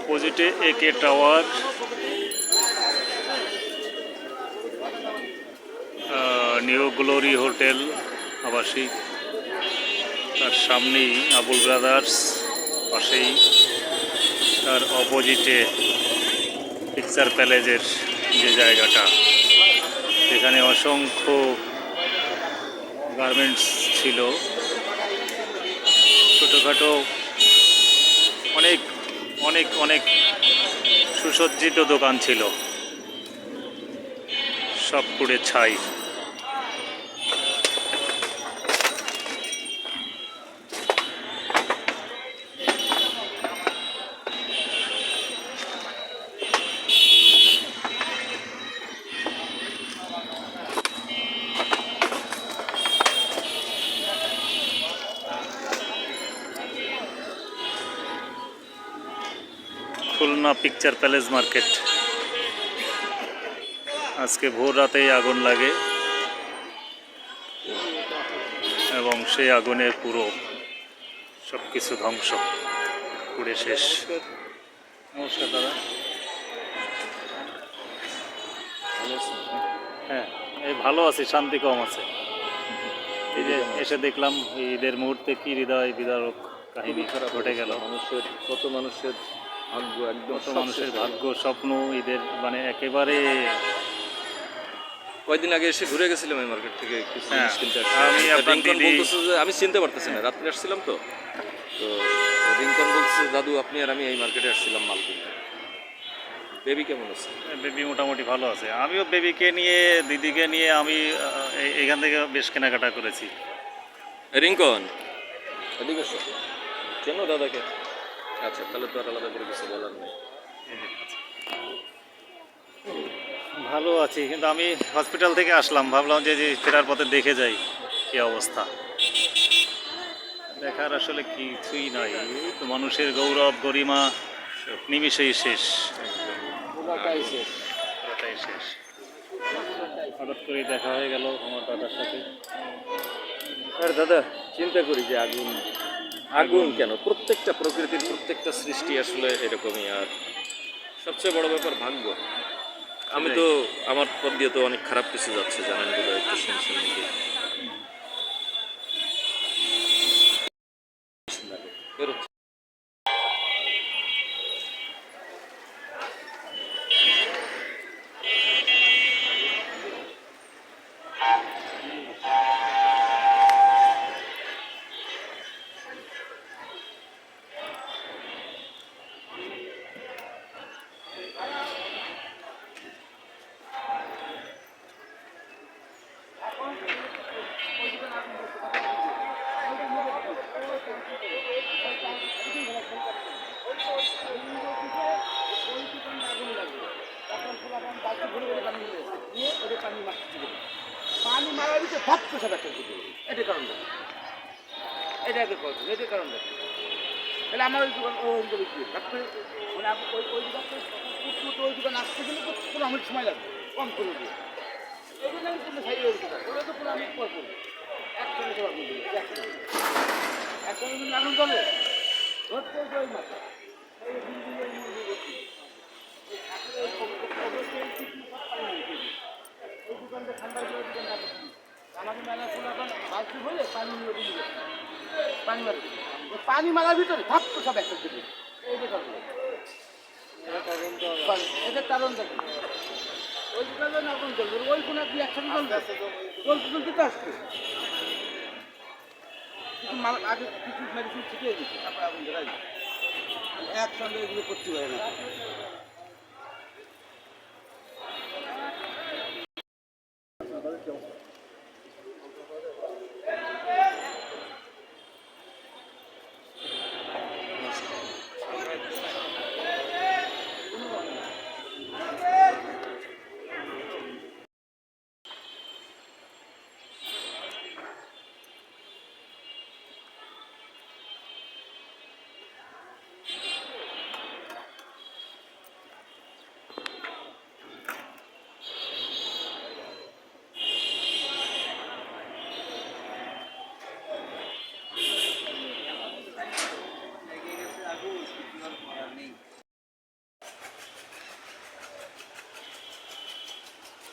অপোজিটে A K tower new glory hotel আবাসিক। তার সামনেই আবুল ব্রাদার্স, পাশেই তার অপোজিটে পিকচার প্যালেজের যে জায়গাটা। সেখানে অসংখ্য গার্মেন্টস ছিল। ছোটোখাটো অনেক অনেক অনেক সুসজ্জিত দোকান ছিল। সব পুড়ে ছাই। Khulna picture palace market. আজকে ভোর রাতেই আগুন লাগে এবং সেই আগুনের পুরো সব কিছু ধ্বংস। পুড়ে শেষ। নমস্কার দাদা। হ্যাঁ এই ভালো আছি শান্তি কম আছে। এই যে এসে দেখলাম ঈদের মুহূর্তে কি হৃদয় বিদারক কাহিনী ঘটে গেল। মানুষের কত মানুষের ভাগ্য একদম মানুষের ভাগ্য স্বপ্ন ঈদের মানে একেবারে কয়দিন আগে এসে ঘুরে গেছিলাম এই মার্কেট থেকে কিছু হ্যাঁ, জিনিস কিনতে আমি চিনতে পারতেছি না রাত্রে আসছিলাম তো। তো রিঙ্কন বলছে দাদু আপনি আর আমি এই মার্কেটে আসছিলাম মাল কিনতে। বেবি কেমন আছে? বেবি মোটামুটি ভালো আছে। আমিও বেবিকে নিয়ে দিদিকে নিয়ে আমি এখান থেকে বেশ কেনাকাটা করেছি। রিঙ্কন এদিকে চেনো দাদাকে? আচ্ছা তাহলে তো আর আলাদা করে কিছু বলার নেই। ভালো আছি কিন্তু আমি হসপিটাল থেকে আসলাম ভাবলাম যে যে ফেরার পথে দেখে যাই কি অবস্থা। দেখার আসলে কিছুই নাই তো মানুষের গৌরব গরিমা নিমিষেই শেষ। পুরোটাই শেষ। হঠাৎ করেই দেখা হয়ে গেল আমার দাদার সাথে। আর দাদা চিন্তা করি যে আগুন আগুন কেন? প্রত্যেকটা প্রকৃতির প্রত্যেকটা সৃষ্টি আসলে এরকমই আর সবচেয়ে বড় ব্যাপার ভাগ্য আমি তো আমার পথ দিয়ে তো অনেক খারাপ কিছু যাচ্ছে জানেন বলে একটু শুনছেন নাকি বেরোচ্ছে। পানি ভাত পোষা একটা দিবে এটা কারণ দেখো। এটা আগে কথা এটা কারণ দেখো। তাহলে আমার ওই দোকান ওই দোকান ভাত করে মানে ওই ওই দোকান উঠতে ওই দোকান আসতে গেলে তো পনেরো মিনিট সময় লাগবে, কম করে দিয়ে। এই জন্য আমি কোনো সাইড দোকান ওরা তো পনেরো মিনিট পর করবে। একসঙ্গে সবার মধ্যে একসঙ্গে। একসঙ্গে কিন্তু এখন চলে ধরতে ওই মাথা মধ্যে বসি। এই আসলে ওই কবর- কবরকে এই কিছু সব পানি নিয়ে গেছে। ওই দোকানটা ঠান্ডা করে দোকান না করছি। আমাকে মেলা খোলা এখন বালতি হয়ে পানি। পানি মারবে? পানি মারার ভিতরে সব একটা দিবে। এইটা কারণ এটা কারণ দেখুন ওই দোকানে না কোন চলবে ওই কোন আপনি একসাথে চলবে। চলতে চলতে তো আসবে। কিছু মাল আগে কিছু মেডিসিন শিখিয়ে দিচ্ছে তারপর আগুন ধরাই একসঙ্গে এগুলো করতে পারে না।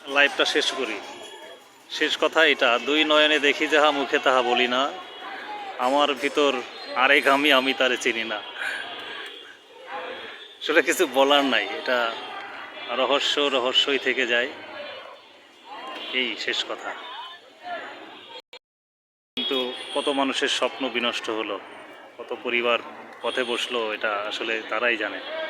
লাইভটা শেষ করি। শেষ কথা এটা, দুই নয়নে দেখি যাহা মুখে তাহা বলি না। আমার ভিতর আরেক আমি আমি তারে চিনি না। সেটা কিছু বলার নাই, এটা রহস্য রহস্যই থেকে যায়। এই শেষ কথা। কিন্তু কত মানুষের স্বপ্ন বিনষ্ট হলো, কত পরিবার পথে বসল, এটা আসলে তারাই জানে।